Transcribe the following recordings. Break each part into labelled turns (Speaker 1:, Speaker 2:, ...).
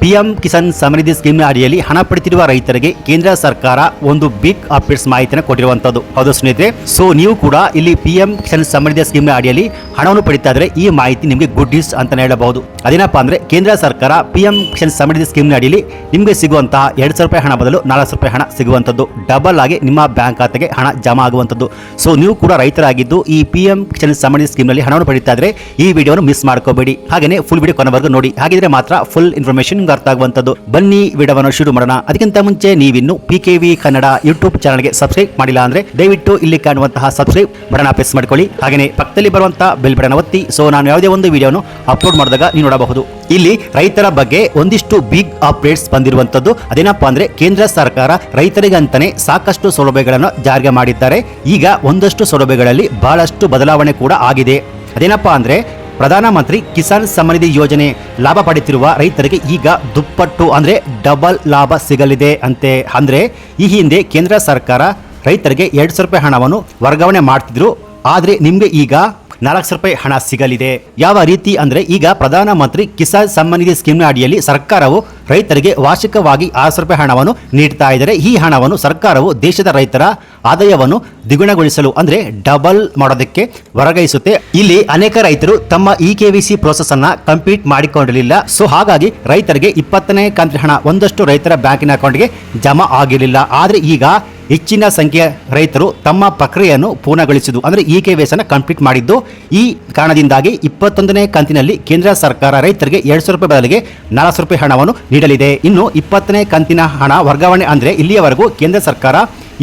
Speaker 1: PM Kisan ಸಮೃದ್ಧಿ scheme ಅಡಿಯಲ್ಲಿ ಹಣ ಪಡೆಯುತ್ತಿರುವ ರೈತರಿಗೆ ಕೇಂದ್ರ ಸರ್ಕಾರ ಒಂದು ಬಿಗ್ ಅಪ್ಡೇಟ್ಸ್ ಮಾಹಿತಿಯನ್ನು ಕೊಟ್ಟಿರುವಂತದ್ದು. ಹೌದು ಸ್ನೇಹಿತರೆ, ಸೊ ನೀವು ಕೂಡ ಇಲ್ಲಿ ಪಿಎಂ ಕಿಸಾನ್ ಸಮೃದ್ಧಿ ಸ್ಕೀಮ್ನ ಅಡಿಯಲ್ಲಿ ಹಣವನ್ನು ಪಡಿತಾ ಇದ್ರೆ ಈ ಮಾಹಿತಿ ನಿಮಗೆ ಗುಡ್ ನ್ಯೂಸ್ ಅಂತ ಹೇಳಬಹುದು. ಅದೇನಪ್ಪ ಅಂದ್ರೆ, ಕೇಂದ್ರ ಸರ್ಕಾರ ಪಿಎಂ ಕಿಸಾನ್ ಸಮೃದ್ಧಿ ಸ್ಕೀಮ್ ಅಡಿಯಲ್ಲಿ ನಿಮಗೆ ಸಿಗುವಂತಹ ಎರಡು ಸಾವಿರ ರೂಪಾಯಿ ಹಣ ಬದಲು ನಾಲ್ಕು ರೂಪಾಯಿ ಹಣ ಸಿಗುವಂತದ್ದು. ಡಬಲ್ ಆಗಿ ನಿಮ್ಮ ಬ್ಯಾಂಕ್ ಖಾತೆಗೆ ಹಣ ಜಮಾ ಆಗುವಂತದ್ದು. ಸೊ ನೀವು ಕೂಡ ರೈತರಾಗಿದ್ದು ಈ ಪಿಎಂ ಕಿಸಾನ್ ಸಮೃದ್ಧಿ ಸ್ಕೀಮ್ನಲ್ಲಿ ಹಣವನ್ನು ಪಡಿತಾ ಇದ್ರೆ ಈ ವಿಡಿಯೋನ ಮಿಸ್ ಮಾಡ್ಕೋಬೇಡಿ. ಹಾಗೇನೆ ಫುಲ್ ವಿಡಿಯೋ ಕೊನೆವರೆಗೂ ನೋಡಿ. ಹಾಗಿದ್ರೆ ಮಾತ್ರ ಫುಲ್ ಇನ್ಫಾರ್ಮೇಶನ್ ಅರ್ಥ ಆಗುವಂತದ್ದು ಬನ್ನಿ, ವಿಡಿಯೋವನ್ನು ಶುರು ಮಾಡೋಣ. ಅದಕ್ಕಿಂತ ಮುಂಚೆ ನೀವಿನ್ನು P K V Kannada YouTube ಚಾನಲ್ಗೆ ಸಬ್ಸ್ಕ್ರೈಬ್ ಮಾಡಿಲ್ಲ ಅಂದ್ರೆ ದಯವಿಟ್ಟು ಇಲ್ಲಿ ಕಾಣುವಂತಹ ಸಬ್ಸ್ಕ್ರೈಬ್ ಬಟನ್ ಪ್ರೆಸ್ ಮಾಡ್ಕೊಳ್ಳಿ. ಹಾಗೆಯೇ ಪಕ್ಕದಲ್ಲಿ ಬರುವಂತಹ ಬೆಲ್ ಬಟನ್ ಒತ್ತಿ. ಸೊ ನಾನು ಯಾವುದೇ ಒಂದು ವಿಡಿಯೋನು ಅಪ್ಲೋಡ್ ಮಾಡಿದಾಗ ನೀವು ನೋಡಬಹುದು. ಇಲ್ಲಿ ರೈತರ ಬಗ್ಗೆ ಒಂದಿಷ್ಟು ಬಿಗ್ ಅಪ್ಡೇಟ್ಸ್ ಬಂದಿರುವಂತದ್ದು ಅದೇನಪ್ಪ ಅಂದ್ರೆ ಕೇಂದ್ರ ಸರ್ಕಾರ ರೈತರಿಗಂತಾನೆ ಸಾಕಷ್ಟು ಸೌಲಭ್ಯಗಳನ್ನು ಜಾರಿಗೆ ಮಾಡಿದ್ದಾರೆ. ಈಗ ಒಂದಷ್ಟು ಸೌಲಭ್ಯಗಳಲ್ಲಿ ಬಹಳಷ್ಟು ಬದಲಾವಣೆ ಕೂಡ ಆಗಿದೆ. ಅದೇನಪ್ಪ ಅಂದ್ರೆ ಪ್ರಧಾನಮಂತ್ರಿ ಕಿಸಾನ್ ಸಮನಿಧಿ ಯೋಜನೆ ಲಾಭ ಪಡೆಯುತ್ತಿರುವ ರೈತರಿಗೆ ಈಗ ದುಪ್ಪಟ್ಟು ಅಂದರೆ ಡಬಲ್ ಲಾಭ ಸಿಗಲಿದೆ ಅಂತೆ. ಅಂದ್ರೆ ಈ ಹಿಂದೆ ಕೇಂದ್ರ ಸರ್ಕಾರ ರೈತರಿಗೆ ಎರಡು ಸಾವಿರ ರೂಪಾಯಿ ಹಣವನ್ನು ವರ್ಗಾವಣೆ ಮಾಡ್ತಿದ್ರು. ಆದರೆ ನಿಮಗೆ ಈಗ ನಾಲ್ಕು ಸಾವಿರ ರೂಪಾಯಿ ಹಣ ಸಿಗಲಿದೆ. ಯಾವ ರೀತಿ ಅಂದ್ರೆ ಈಗ ಪ್ರಧಾನಮಂತ್ರಿ ಕಿಸಾನ್ ಸಮ್ಮಾನ್ ನಿಧಿ ಸ್ಕೀಮ್ನ ಅಡಿಯಲ್ಲಿ ಸರ್ಕಾರವು ರೈತರಿಗೆ ವಾರ್ಷಿಕವಾಗಿ ಆರು ಸಾವಿರ ರೂಪಾಯಿ ಹಣವನ್ನು ನೀಡ್ತಾ ಇದ್ದಾರೆ. ಈ ಹಣವನ್ನು ಸರ್ಕಾರವು ದೇಶದ ರೈತರ ಆದಾಯವನ್ನು ದ್ವಿಗುಣಗೊಳಿಸಲು ಅಂದ್ರೆ ಡಬಲ್ ಮಾಡೋದಕ್ಕೆ ವರ್ಗಾಯಿಸುತ್ತೆ. ಇಲ್ಲಿ ಅನೇಕ ರೈತರು ತಮ್ಮ E K V C process ಅನ್ನ ಕಂಪ್ಲೀಟ್ ಮಾಡಿಕೊಂಡಿರಲಿಲ್ಲ. ಸೊ ಹಾಗಾಗಿ ರೈತರಿಗೆ ಇಪ್ಪತ್ತನೇ ಕಂತಿನ ಹಣ ಒಂದಷ್ಟು ರೈತರ ಬ್ಯಾಂಕಿನ ಅಕೌಂಟ್ಗೆ ಜಮಾ ಆಗಿರಲಿಲ್ಲ. ಆದರೆ ಈಗ ಹೆಚ್ಚಿನ ಸಂಖ್ಯೆಯ ರೈತರು ತಮ್ಮ ಪ್ರಕ್ರಿಯೆಯನ್ನು ಪೂರ್ಣಗೊಳಿಸಿದ್ದು, ಅಂದರೆ ಇ ಕೆ ವೇಸನ್ನು ಕಂಪ್ಲೀಟ್ ಮಾಡಿದ್ದು. ಈ ಕಾರಣದಿಂದಾಗಿ ಇಪ್ಪತ್ತೊಂದನೇ ಕಂತಿನಲ್ಲಿ ಕೇಂದ್ರ ಸರ್ಕಾರ ರೈತರಿಗೆ ಎರಡು ಸಾವಿರ ರೂಪಾಯಿ ಬದಲಿಗೆ ನಾಲ್ಕು ಸಾವಿರ ರೂಪಾಯಿ ಹಣವನ್ನು ನೀಡಲಿದೆ. ಇನ್ನು ಇಪ್ಪತ್ತನೇ ಕಂತಿನ ಹಣ ವರ್ಗಾವಣೆ ಅಂದರೆ ಇಲ್ಲಿಯವರೆಗೂ ಕೇಂದ್ರ ಸರ್ಕಾರ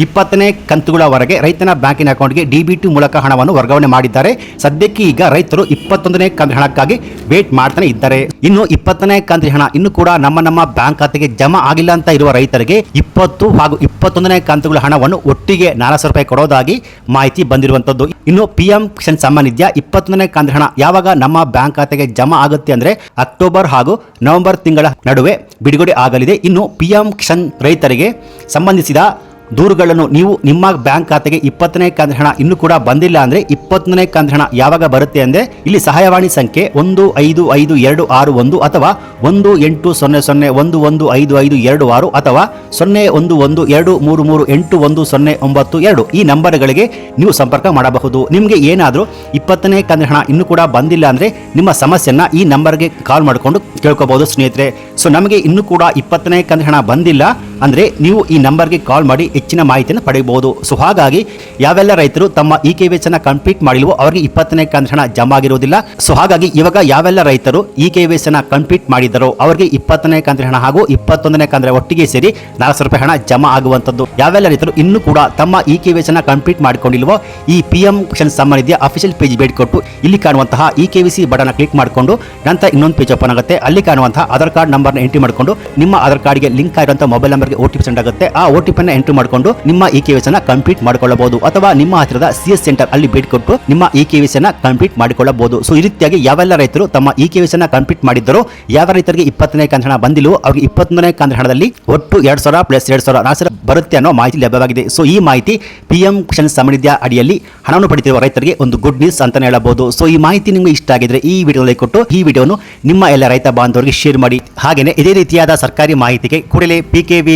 Speaker 1: ಇಪ್ಪತ್ತನೇ ಕಂತುಗಳವರೆಗೆ ರೈತನ ಬ್ಯಾಂಕಿನ ಅಕೌಂಟ್ಗೆ ಡಿಬಿಟಿ ಮೂಲಕ ಹಣವನ್ನು ವರ್ಗಾವಣೆ ಮಾಡಿದ್ದಾರೆ. ಸದ್ಯಕ್ಕೆ ಈಗ ರೈತರು ಇಪ್ಪತ್ತೊಂದನೇ ಕಂತು ಹಣಕ್ಕಾಗಿ ವೇಟ್ ಮಾಡ್ತಾನೆ ಇದ್ದಾರೆ. ಇನ್ನು ಇಪ್ಪತ್ತನೇ ಕಂತಿನ ಹಣ ಇನ್ನು ಕೂಡ ನಮ್ಮ ನಮ್ಮ ಬ್ಯಾಂಕ್ ಖಾತೆಗೆ ಜಮಾ ಆಗಿಲ್ಲ ಅಂತ ಇರುವ ರೈತರಿಗೆ ಇಪ್ಪತ್ತು ಹಾಗೂ ಇಪ್ಪತ್ತೊಂದನೇ ಕಂತುಗಳ ಹಣವನ್ನು ಒಟ್ಟಿಗೆ ನಾಲ್ಕು ಸಾವಿರ ರೂಪಾಯಿ ಕೊಡೋದಾಗಿ ಮಾಹಿತಿ ಬಂದಿರುವಂತದ್ದು ಇನ್ನು ಪಿ ಎಂ ಕಿಸಾನ್ ಸಮ್ಮಾನ್ ಇಪ್ಪತ್ತೊಂದನೇ ಕಂತಿನ ಹಣ ಯಾವಾಗ ನಮ್ಮ ಬ್ಯಾಂಕ್ ಖಾತೆಗೆ ಜಮಾ ಆಗುತ್ತೆ ಅಂದ್ರೆ ಅಕ್ಟೋಬರ್ ಹಾಗೂ ನವೆಂಬರ್ ತಿಂಗಳ ನಡುವೆ ಬಿಡುಗಡೆ ಆಗಲಿದೆ. ಇನ್ನು ಪಿ ಎಂ ರೈತರಿಗೆ ಸಂಬಂಧಿಸಿದ ದೂರುಗಳನ್ನು ನೀವು ನಿಮ್ಮ ಬ್ಯಾಂಕ್ ಖಾತೆಗೆ ಇಪ್ಪತ್ತನೇ ಕಂತಿನ ಹಣ ಇನ್ನೂ ಕೂಡ ಬಂದಿಲ್ಲ ಅಂದರೆ ಇಪ್ಪತ್ತನೇ ಕಂದ ಹಣ ಯಾವಾಗ ಬರುತ್ತೆ ಅಂದರೆ ಇಲ್ಲಿ ಸಹಾಯವಾಣಿ ಸಂಖ್ಯೆ ಒಂದು ಐದು ಐದು ಎರಡು ಆರು ಒಂದು ಅಥವಾ ಒಂದು ಎಂಟು ಸೊನ್ನೆ ಸೊನ್ನೆ ಒಂದು ಒಂದು ಐದು ಐದು ಎರಡು ಆರು ಅಥವಾ ಸೊನ್ನೆ ಒಂದು ಒಂದು ಎರಡು ಮೂರು ಮೂರು ಎಂಟು ಒಂದು ಸೊನ್ನೆ ಒಂಬತ್ತು ಎರಡು ಈ ನಂಬರ್ಗಳಿಗೆ ನೀವು ಸಂಪರ್ಕ ಮಾಡಬಹುದು. ನಿಮಗೆ ಏನಾದರೂ ಇಪ್ಪತ್ತನೇ ಕಂತಿನ ಹಣ ಇನ್ನೂ ಕೂಡ ಬಂದಿಲ್ಲ ಅಂದರೆ ನಿಮ್ಮ ಸಮಸ್ಯೆನ ಈ ನಂಬರ್ಗೆ ಕಾಲ್ ಮಾಡಿಕೊಂಡು ಕೇಳ್ಕೋಬಹುದು ಸ್ನೇಹಿತರೆ. ಸೊ ನಮಗೆ ಇನ್ನೂ ಕೂಡ ಇಪ್ಪತ್ತನೇ ಕಂದ ಹಣ ಬಂದಿಲ್ಲ. ಅಂದರೆ ನೀವು ಈ ನಂಬರ್ಗೆ ಕಾಲ್ ಮಾಡಿ ಹೆಚ್ಚಿನ ಮಾಹಿತಿಯನ್ನು ಪಡೆಯಬಹುದು. ಸೊ ಹಾಗಾಗಿ ಯಾವೆಲ್ಲ ರೈತರು ತಮ್ಮ ಇ ಕೆ ಕಂಪ್ಲೀಟ್ ಮಾಡಿಲ್ವೋ ಅವರಿಗೆ ಇಪ್ಪತ್ತನೇ ಕಂತು ಹಣ ಜಮಾ ಆಗಿರುವುದಿಲ್ಲ ಸೊ ಹಾಗಾಗಿ ಇವಾಗ ಯಾವೆಲ್ಲ ರೈತರು ಇ ಕೆ ವಿ ಅನ್ನ ಕಂಪ್ಲೀಟ್ ಮಾಡಿದರೋ ಅವರಿಗೆ ಇಪ್ಪತ್ತನೇ ಕಂತಿನ ಹಣ ಹಾಗೂ ಇಪ್ಪತ್ತೊಂದನೇ ಕಂದ್ರೆ ಒಟ್ಟಿಗೆ ಸೇರಿ ನಾಲ್ಕು ರೂಪಾಯಿ ಹಣ ಜಮಾ ಆಗುವಂತದ್ದು ಯಾವೆಲ್ಲ ರೈತರು ಇನ್ನೂ ಕೂಡ ತಮ್ಮ ಇ ಕೆ ವಿ ಕಂಪ್ಲೀಟ್ ಮಾಡಿಕೊಂಡಿಲ್ವೋ ಈ ಪಿ ಎಂ ಕಿಸಾನ್ ನಿಧಿಯ ಅಫಿಷಿಯಲ್ ಪೇಜ್ ಭೇಟಿ ಕೊಟ್ಟು ಇಲ್ಲಿ ಕಾಣುವಂತಹ E K V C button click ಮಾಡಿಕೊಂಡು ನಂತರ ಇನ್ನೊಂದು ಪೇಜ್ ಓಪನ್ ಆಗುತ್ತೆ. ಅಲ್ಲಿ ಕಾಣುವಂತಹ ಆಧಾರ್ ಕಾರ್ಡ್ ನಂಬರ್ನ ಎಂಟ್ರಿ ಮಾಡಿಕೊಂಡು ನಿಮ್ಮ ಆಧಾರ್ ಕಾರ್ಡ್ಗೆ ಲಿಂಕ್ ಆಗಿರುವಂತಹ ಮೊಬೈಲ್ ನಂಬರ್ಗೆ ಓ ಸೆಂಡ್ ಆಗುತ್ತೆ. ಆ ಓ ಟಿ ಎಂಟ್ರಿ ಮಾಡಿಕೊಂಡು ನಿಮ್ಮ ಇ ಕೆ ಅನ್ನ ಕಂಪ್ಲೀಟ್ ಮಾಡಿಕೊಳ್ಳಬಹುದು. ಅಥವಾ ನಿಮ್ಮ ಹತ್ತಿರದ ಸಿ ಎಸ್ ಸೆಂಟರ್ ಅಲ್ಲಿ ಭೇಟಿ ಕೊಟ್ಟು ನಿಮ್ಮ ಇ ಕೆ ಅನ್ನ ಕಂಪ್ಲೀಟ್ ಮಾಡಿಕೊಳ್ಳಬಹುದು. ಸೊ ಈ ರೀತಿಯಾಗಿ ಯಾವೆಲ್ಲ ರೈತರು ತಮ್ಮ ಇ ಕೆ ಅನ್ನ ಕಂಪ್ಲೀಟ್ ಮಾಡಿದ್ದರು, ಯಾವ ರೈತರಿಗೆ ಇಪ್ಪತ್ತನೇ ಕಂತ ಹಣ ಬಂದಿಲ್ಲೋ ಅವ್ರಿಗೆ ಇಪ್ಪತ್ತೊಂದನೇ ಕಂತ ಹಣದಲ್ಲಿ ಒಟ್ಟು ಎರಡ್ ಸಾವಿರ ಪ್ಲಸ್ ಎರಡು ಸಾವಿರ ನಾಲ್ಕು ಬರುತ್ತೆ ಅನ್ನೋ ಮಾಹಿತಿ ಲಭ್ಯವಾಗಿದೆ. ಸೊ ಈ ಮಾಹಿತಿ ಪಿ ಎಂ ಕಿಸಾನ್ ಅಡಿಯಲ್ಲಿ ಹಣವನ್ನು ಪಡೆಯುತ್ತಿರುವ ರೈತರಿಗೆ ಒಂದು ಗುಡ್ ನ್ಯೂಸ್ ಅಂತಾನೆ ಹೇಳಬಹುದು. ಸೊ ಈ ಮಾಹಿತಿ ನಿಮಗೆ ಇಷ್ಟ ಆಗಿದ್ರೆ ಈ ವಿಡಿಯೋ ಲೈಕ್ ಕೊಟ್ಟು ಈ ವಿಡಿಯೋನು ನಿಮ್ಮ ಎಲ್ಲ ರೈತ ಬಾಂಧವರಿಗೆ ಶೇರ್ ಮಾಡಿ. ಹಾಗೆಯೇ ಇದೇ ರೀತಿಯಾದ ಸರ್ಕಾರಿ ಮಾಹಿತಿಗೆ ಕೂಡಲೇ P K V